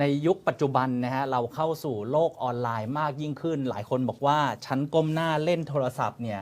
ในยุคปัจจุบันนะฮะเราเข้าสู่โลกออนไลน์มากยิ่งขึ้น หลายคนบอกว่าฉันก้มหน้าเล่นโทรศัพท์เนี่ย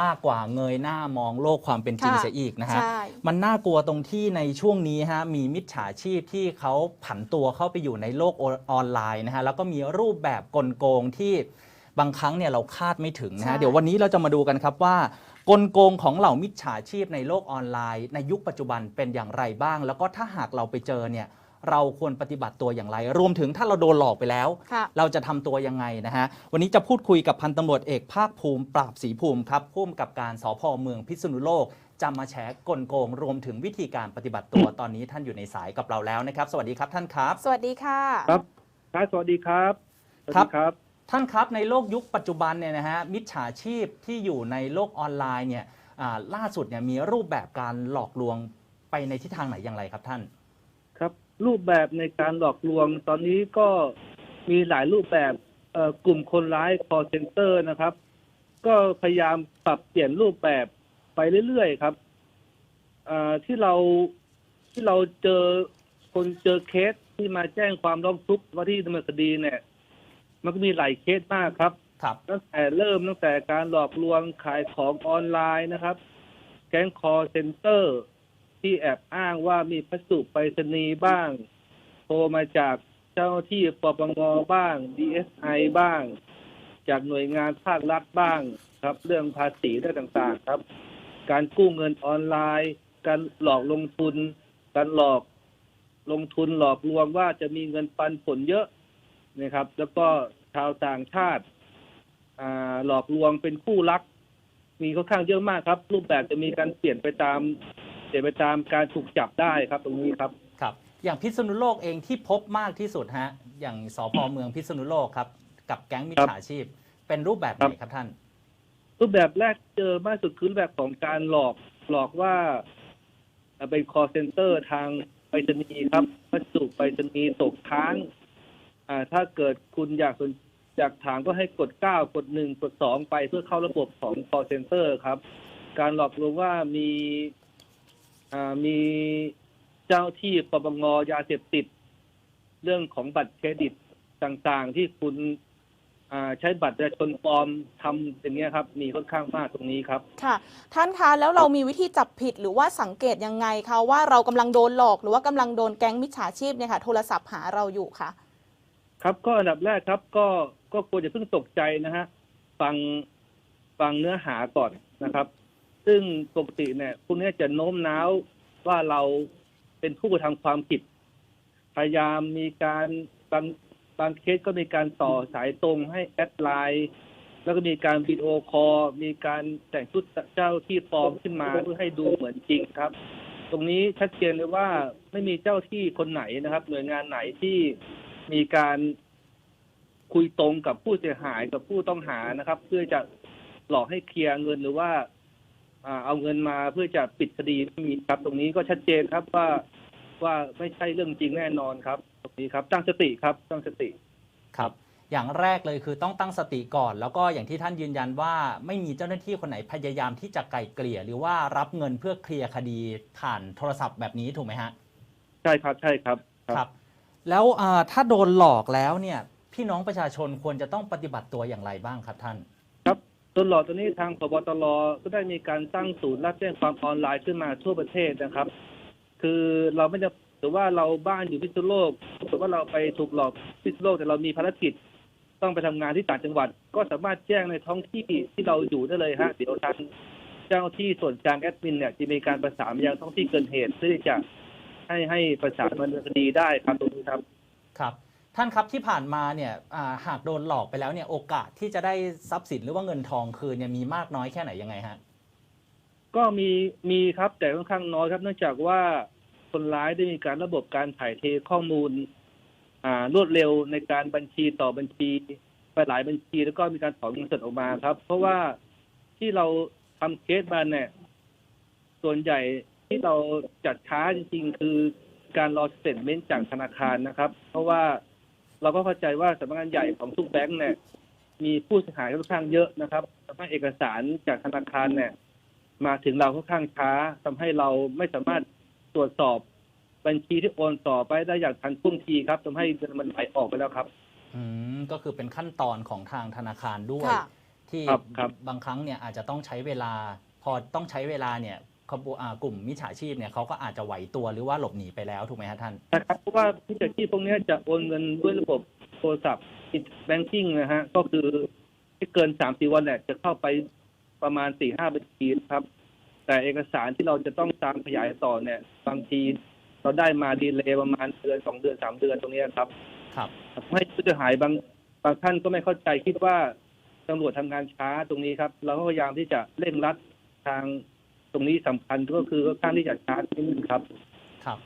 มากกว่าเงยหน้ามองโลกความเป็นจริงค่ะเสียอีกนะฮะ ใช่ มันน่ากลัวตรงที่ในช่วงนี้ฮะมีมิจฉาชีพที่เขาผันตัวเข้าไปอยู่ในโลกออนไลน์นะฮะแล้วก็มีรูปแบบกลโกงที่บางครั้งเนี่ยเราคาดไม่ถึงนะฮะใช่ เดี๋ยววันนี้เราจะมาดูกันครับว่ากลโกงของเหล่ามิจฉาชีพในโลกออนไลน์ ในยุคปัจจุบันเป็นอย่างไรบ้าง แล้วก็ถ้าหากเราไปเจอเนี่ย เราควรปฏิบัติตัวอย่างไร รวมถึงถ้าเราโดนหลอกไปแล้วค่ะเราจะทำตัวยังไงนะฮะ วันนี้จะพูดคุยกับพันตำรวจเอกภาคภูมิปราบศรีภูมิครับผู้กำกับการสพเมืองพิษณุโลกจะมาแชร์กลโกง รวมถึงวิธีการปฏิบัติตัวตอนนี้ท่านอยู่ในสายกับเราแล้วนะครับ สวัสดีครับท่านครับ สวัสดีค่ะ ครับครับสวัสดีครับสวัสครัดีบครับ ท่านครับในโลกยุคปัจจุบันเนี่ยนะฮะมิจฉาชีพที่อยู่ในโลกออนไลน์เนี่ยอ่าล่าสุดเนี่ยมีรูปแบบการหลอกลวงไปในทิศทางไหนอย่างไรครับท่านค รับรูปแบบในการหลอกลวง ตอนนี้ก็มีหลายรูปแบบเอ่อกลุ่มคนร้าย call center นะครับ ก็พยายามปรับเปลี่ยนรูปแบบไปเรื่อยๆครับเอ่อที่เราที่เราเจอคนเจอเคสที่มาแจ้งความร้องทุกข์ว่าที่ดำเนินคดีเนี่ย มันก็มีหลายเคสมากครับครับตั้งแต่เริ่มตั้งแต่การหลอกลวงขายของออนไลน์นะครับ แก๊งคอเซ็นเตอร์ ที่แอบอ้างว่ามีพัสดุไปรษณีย์บ้าง โทรมาจากเจ้าที่ปปงบ้าง DSI บ้าง จากหน่วยงานภาครัฐบ้างครับ เรื่องภาษีเรื่องต่างๆครับ การกู้เงินออนไลน์ การหลอกลงทุน การหลอกลงทุนหลอกลวงว่าจะมีเงินปันผลเยอะนะครับ แล้วก็ชาวต่างชาติาหลอกลวงเป็นคู่รัก มีค่อนข้างเยอะมากครับ รูปแบบจะมีการเปลี่ยนไปตาม เปลี่ยนไปตามการถูกจับได้ครับตรงนี้ครับ ครับ อย่างพิษณุโลกเองที่พบมากที่สุดฮะ อย่างสพเมืองพิษณุโลกครับ กับแก๊งมิจฉาชีพ เป็นรูปแบบไหนครับท่าน รูปแบบแรกเจอมากสุดคือรูปแบบของการหลอกหลอกว่าเอ่อเป็น call center ทางไปรษณีย์ครับพัสดุไปรษณีย์ตกค้างอ่าถ้าเกิดคุณอยากสนอยากถามก็ให้กดเก้ากดหนึ่งกดสองไปเพื่อเข้าระบบของ call center ครับ การหลอกลวงว่ามีอ่า มีเจ้าที่ปปงยาเสพติด เรื่องของบัตรเครดิตต่างๆ ที่คุณอ่าใช้บัตรประชาชนปลอมทำอย่างเงี้ยครับ มีค่อนข้างมากตรงนี้ครับ ค่ะ ท่านคะแล้วเรามีวิธีจับผิดหรือว่าสังเกตยังไงคะว่าเรากำลังโดนหลอกหรือว่ากำลังโดนแก๊งมิจฉาชีพเนี่ยค่ะโทรศัพท์หาเราอยู่ค่ะ ครับก็อันดับแรกครับ ก็ก็ควรจะเพิ่งตกใจนะฮะฟังฟังเนื้อหาก่อนนะครับ ซึ่งปกติเนี่ยพวกนี้จะโน้มน้าวว่าเราเป็นผู้กระทำความผิด พยายามมีการบางบางเคสก็มีการต่อสายตรงให้แอดไลน์แล้วก็มีการวิดีโอคอลมีการแต่งชุดเจ้าที่ปลอมขึ้นมาเพื่อให้ดูเหมือนจริงครับ ตรงนี้ชัดเจนเลยว่าไม่มีเจ้าที่คนไหนนะครับ หน่วยงานไหนที่มีการคุยตรงกับผู้เสียหายกับผู้ต้องหานะครับ เพื่อจะหลอกให้เคลียร์เงินหรือว่า อ่าเอาเงินมาเพื่อจะปิดคดีไม่มีครับ ตรงนี้ก็ชัดเจนครับว่าว่าไม่ใช่เรื่องจริงแน่นอนครับ ตรงนี้ครับตั้งสติครับตั้งสติ ครับ อย่างแรกเลยคือต้องตั้งสติก่อน แล้วก็อย่างที่ท่านยืนยันว่าไม่มีเจ้าหน้าที่คนไหนพยายามที่จะไกล่เกลี่ย หรือว่ารับเงินเพื่อเคลียร์คดีผ่านโทรศัพท์แบบนี้ถูกไหมฮะใช่ครับใช่ครับ ครับ แล้วอ่าถ้าโดนหลอกแล้วเนี่ย พี่น้องประชาชนควรจะต้องปฏิบัติตัวอย่างไรบ้างครับท่านครับ ตลอดตอนนี้ทางพบตรก็ได้มีการตั้งศูนย์รับแจ้งความออนไลน์ขึ้นมาทั่วประเทศนะครับ คือเราไม่จะหรือว่าเราบ้านอยู่พิษณุโลกหรือว่าเราไปถูกหลอกพิษณุโลกแต่เรามีภารกิจต้องไปทำงานที่ต่างจังหวัด ก็สามารถแจ้งในท้องที่ที่เราอยู่ได้เลยฮะเดี๋ยวทางเจ้าที่ส่วนกลางแอดมินเนี่ยจะมีการประสานไปยังท้องที่เกิดเหตุเพื่อที่จะให้ให้ประสานดำเนินคดีได้ครับตรงนี้ครับครับ ท่านครับที่ผ่านมาเนี่ยหากโดนหลอกไปแล้วเนี่ยโอกาสที่จะได้ทรัพย์สินหรือว่าเงินทองคืนเนี่ยมีมากน้อยแค่ไหนยังไงฮะก็มีมีครับแต่ค่อนข้างน้อยครับ เนื่องจากว่าคนร้ายได้มีการระบบการถ่ายเทข้อมูลอ่ารวดเร็วในการบัญชีต่อบัญชีไปหลายบัญชีแล้วก็มีการถอนเงินสดออกมาครับ เพราะว่าที่เราทำเคสมาเนี่ย ส่วนใหญ่ที่เราจัดช้าจริงๆ คือการรอสเตทเมนต์จากธนาคารนะครับ เพราะว่า เราก็เข้าใจว่าสำนักงานใหญ่ของทุกแบงก์เนี่ยมีผู้เสียหายค่อนข้างเยอะนะครับทำให้เอกสารจากธนาคารเนี่ย มาถึงเราค่อนข้างช้าทำให้เราไม่สามารถตรวจสอบบัญชีที่โอนต่อไปได้อย่างทันท่วงทีครับทำให้เงินมันไหลออกไปแล้วครับ อืมก็คือเป็นขั้นตอนของทางธนาคารด้วยค่ะที่ครับครับบางครั้งเนี่ยอาจจะต้องใช้เวลา พอต้องใช้เวลาเนี่ย ขบวนอ่ากลุ่มมิจฉาชีพเนี่ยเขาก็อาจจะไหวตัวหรือว่าหลบหนีไปแล้วถูกไหมฮะท่าน นะครับเพราะว่าพิจารณาพวกเนี้ยจะโอนเงินด้วยระบบโทรศัพท์แบงกิ้งนะฮะ ก็คือไม่เกินสามสี่วันเนี่ยจะเข้าไปประมาณสี่ห้าบัญชีนะครับ แต่เอกสารที่เราจะต้องตามขยายต่อเนี่ยบางทีเราได้มาดีเลย์ประมาณเดือนสองเดือนสามเดือนตรงเนี้ยครับครับ ทำให้ผู้เสียหายบางบางท่านก็ไม่เข้าใจคิดว่าตำรวจทำงานช้าตรงนี้ครับ เราก็พยายามที่จะเร่งรัดทาง ตรงนี้สำคัญก็คือค่อนข้างที่จะช้านิดนึงครับ ครับ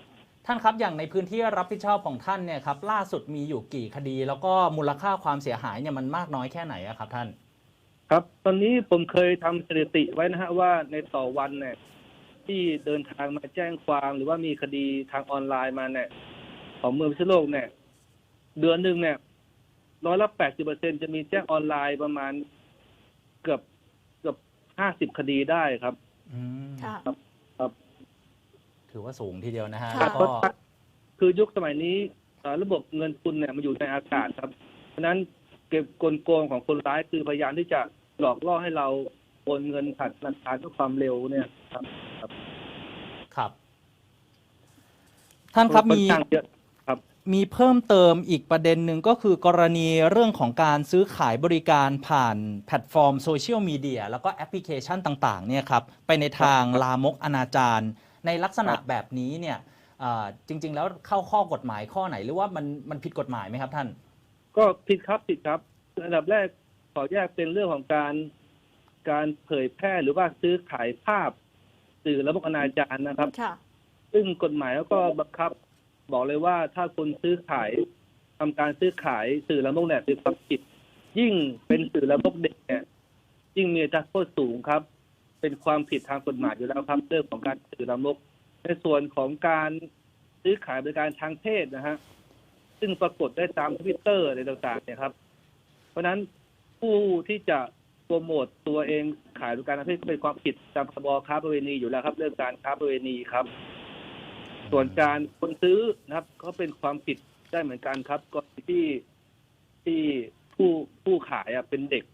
ท่านครับอย่างในพื้นที่รับผิดชอบของท่านเนี่ยครับล่าสุดมีอยู่กี่คดี แล้วก็มูลค่าความเสียหายเนี่ยมันมากน้อยแค่ไหนอะครับ ท่าน ครับ ตอนนี้ผมเคยทำสถิติไว้นะฮะว่าในต่อวันเนี่ยที่เดินทางมาแจ้งความหรือว่ามีคดีทางออนไลน์มาเนี่ยของเมืองพิษณุโลกเนี่ยเดือนหนึ่งเนี่ยร้อยละแปดสิบเปอร์เซ็นจะมีแจ้งออนไลน์ประมาณเกือบเกือบห้าสิบคดีได้ครับ อืมค่ะ ครับถือว่าสูงทีเดียวนะฮะค่ะ แล้วก็คือยุคสมัยนี้เอ่อระบบเงินทุนเนี่ยมันอยู่ในอากาศครับ เพราะฉะนั้นเก็บกลโกงของคนร้ายคือพยายามที่จะหลอกล่อให้เราโอนเงินผ่านธนาคารด้วยความเร็วเนี่ยครับครับท่านครับค่อนมี ข้างเยอะ มีเพิ่มเติมอีกประเด็นหนึ่งก็คือกรณีเรื่องของการซื้อขายบริการผ่านแพลตฟอร์มโซเชียลมีเดียแล้วก็แอปพลิเคชันต่างๆเนี่ยครับไปในทางลามกอนาจารในลักษณะครับแบบนี้เนี่ยอ่าจริง ๆ แล้วเข้าข้อกฎหมายข้อไหนหรือว่ามันมันผิดกฎหมายไหมครับท่าน ก็ผิดครับผิดครับอันดับแรกขอแยกเป็นเรื่องของการการเผยแพร่หรือว่าซื้อขายภาพสื่อระบบอนาจารนะครับค่ะซึ่งกฎหมายก็บังคับ บอกเลยว่าถ้าคุณซื้อขายทำการซื้อขายสื่อละมกเนี่ยเป็นความผิด ยิ่งเป็นสื่อละมกเด็กเนี่ยยิ่งมีอัตราโทษสูงครับ เป็นความผิดทางกฎหมายอยู่แล้วครับเรื่องของการสื่อละมก ในส่วนของการซื้อขายบริการทางเพศนะฮะซึ่งปรากฏได้ตามทวิตเตอร์อะไรต่างๆเนี่ยครับ เพราะฉะนั้นผู้ที่จะโปรโมตตัวเองขายบริการทางเพศก็เป็นความผิดตามพรบค้าประเวณีอยู่แล้วครับ เรื่องการค้าประเวณีครับ ส่วนการคนซื้อนะครับก็เป็นความผิดได้เหมือนกันครับกรณีที่ที่ผู้ผู้ขายอะเป็นเด็ก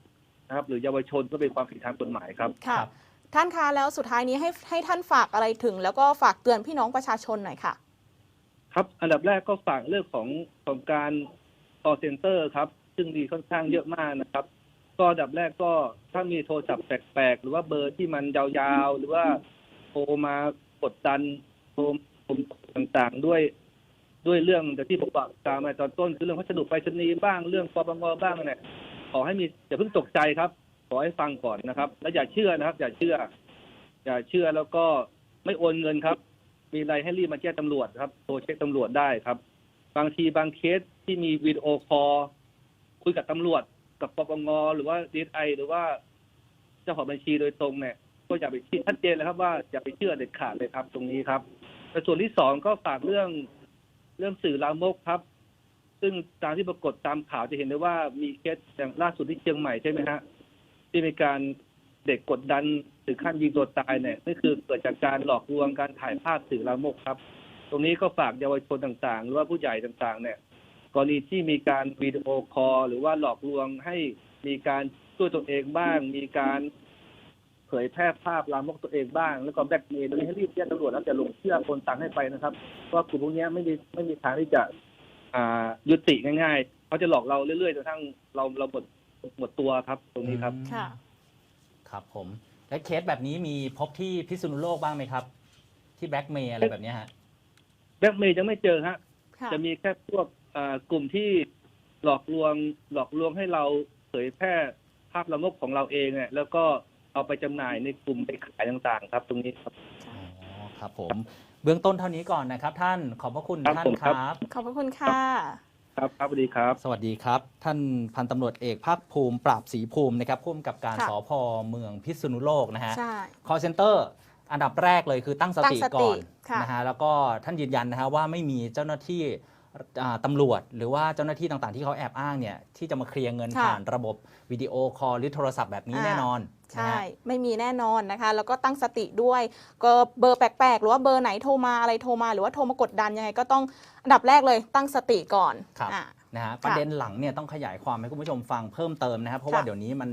นะครับ หรือเยาวชนก็เป็นความผิดทางกฎหมายครับค่ะครับท่านคะแล้วสุดท้ายนี้ให้ให้ท่านฝากอะไรถึง แล้วก็ฝากเตือนพี่น้องประชาชนหน่อยค่ะ ครับ อันดับแรกก็ฝากเรื่องของของการ call center ครับ ซึ่งมีค่อนข้างเยอะมากนะครับ ก็อันดับแรกก็ถ้ามีโทรศัพท์แปลกๆ หรือว่าเบอร์ที่มันยาวๆ หรือว่าโทรมากดดันโทรผ มต่างๆ ด้วยด้วยเรื่องแต่ที่ผมบอกตามมาตอนต้นคือเรื่องพัสดุไปรษณีย์บ้างเรื่องปปงบ้างเนี่ยขอให้มีอย่าเพิ่งตกใจครับ ขอให้ฟังก่อนนะครับ แล้วอย่าเชื่อนะครับ อย่าเชื่อ อย่าเชื่อแล้วก็ไม่โอนเงินครับ มีอะไรให้รีบมาแจ้งตำรวจครับโทรเช็คตำรวจได้ครับ บางทีบางเคสที่มีวิดีโอคอลคุยกับตำรวจ กับปปงหรือว่าดีไอหรือว่าเจ้าของบัญชีโดยตรงเนี่ย ก็อย่าไปคิดชัดเจนเลยครับว่าอย่าไปเชื่อเด็ดขาดเลยครับ ตรงนี้ครับ แต่ส่วนที่สองก็ฝากเรื่องเรื่องสื่อลามกครับ ซึ่งตามที่ปรากฏตามข่าวจะเห็นได้ว่ามีเคสอย่างล่าสุดที่เชียงใหม่ใช่ไหมฮะที่มีการเด็กกดดันถึงขั้นยิงตัวตายเนี่ยนี่คือเกิดจากการหลอกลวงการถ่ายภาพสื่อลามกครับ ตรงนี้ก็ฝากเยาวชนต่างๆ หรือว่าผู้ใหญ่ต่างๆ เนี่ยกรณีที่มีการวิดีโอคอลหรือว่าหลอกลวงให้มีการช่วยตัวเองบ้าง มีการ ผยแพร่ภาพลามกตัวเองบ้าง แล้วก็แบล็กเมย์ตรงนี้ให้รีบแจ้งตำรวจแล้วจะลงเชื่อคนต่างให้ไปนะครับเพราะว่ากลุ่มพวกนี้ไม่มีไม่มีทางที่จะอ่ายุติง่ายๆเขาจะหลอกเราเรื่อยๆจนกระทั่งเราเราหมดหมดตัวครับ ตรงนี้ครับอืมค่ะ ครับผม และเคสแบบนี้มีพบที่พิษณุโลกบ้างไหมครับ ที่แบล็กเมย์อะไรแบบเนี้ยฮะ แบล็กเมย์ยังไม่เจอฮะ ค่ะ จะมีแค่พวกอ่ากลุ่มที่หลอกลวงหลอกลวงให้เราเผยแพร่ภาพละมกของเราเองเนี่ยแล้วก็ เอาไปจำหน่ายในกลุ่มไปขายต่างๆ ครับ ตรงนี้ครับ อ๋อครับผม เบื้องต้นเท่านี้ก่อนนะครับท่านขอบพระคุณครับท่านผมคครับรับขอบพระคุณค่ะ ครับครับสวัสดีครับ สวัสดีครับ ท่านพันตำรวจเอกภาคภูมิปราบศรีภูมินะครับผู้กำกับการค่ะ สพเมืองพิษณุโลกนะฮะ ใช่ call center อันดัดับแรกเลยคือตั้งสติตั้งสติก่อนค่ะ นะฮะแล้วก็ท่านยืนยันนะฮะว่าไม่มีเจ้าหน้าที่อ่า ตำรวจหรือว่าเจ้าหน้าที่ต่างๆ ที่เขาแอบอ้างเนี่ยที่จะมาเคลียร์เงินค่ะ ผ่านระบบวิดีโอคอลหรือโทรศัพท์แบบนี้อ่าแน่นอนใช่ นะฮะ ไม่มีแน่นอนนะคะ แล้วก็ตั้งสติด้วย ก็เบอร์แปลกๆ หรือว่าเบอร์ไหนโทรมาอะไรโทรมา หรือว่าโทรมากดดันยังไงก็ต้องอันดับแรกเลยตั้งสติก่อนครับ อะ นะฮะประเด็นหลังเนี่ยต้องขยายความให้คุณผู้ชมฟังเพิ่มเติมนะครับ เพราะว่าค่ะ เดี๋ยวนี้มัน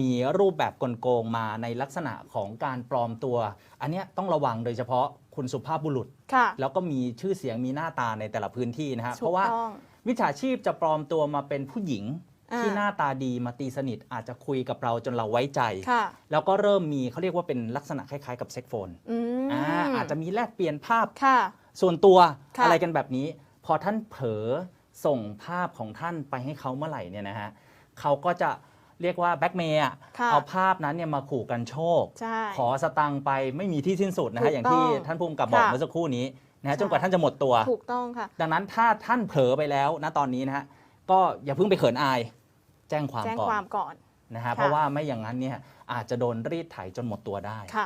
มีรูปแบบกลโกงมาในลักษณะของการปลอมตัว อันเนี้ยต้องระวังโดยเฉพาะ คุณสุภาพบุรุษ ค่ะ แล้วก็มีชื่อเสียงมีหน้าตาในแต่ละพื้นที่นะฮะถูกเพราะว่าต้องวิชาชีพจะปลอมตัวมาเป็นผู้หญิง อ่า ที่หน้าตาดีมาตีสนิทอาจจะคุยกับเราจนเราไว้ใจ ค่ะแล้วก็เริ่มมีเขาเรียกว่าเป็นลักษณะคล้ายๆกับเซ็กโฟนอืมอ่าอาจจะมีแลกเปลี่ยนภาพค่ะ ส่วนตัวค่ะ อะไรกันแบบนี้ พอท่านเผลอส่งภาพของท่านไปให้เขาเมื่อไหร่เนี่ยนะฮะเขาก็จะ เรียกว่าแบ็กเมย์ค่ะเอาภาพนั้นเนี่ยมาขู่กันโชคใช่ขอสตังค์ไปไม่มีที่สิ้นสุดนะถูฮะกอย่างที่ต้องท่านผู้กำกับบอกค่ะเมื่อสักครู่นี้นะฮะใช่จนกว่าท่านจะหมดตัวถูกต้องค่ะ ดังนั้นถ้าท่านเผลอไปแล้วนะตอนนี้นะฮะก็อย่าเพิ่งไปเขินอาย แจ้งความแจ้งก่อความนก่อนนะฮะค่ะเพราะว่าไม่อย่างนั้นเนี่ยอาจจะโดนรีดไถจนหมดตัวได้ค่ะ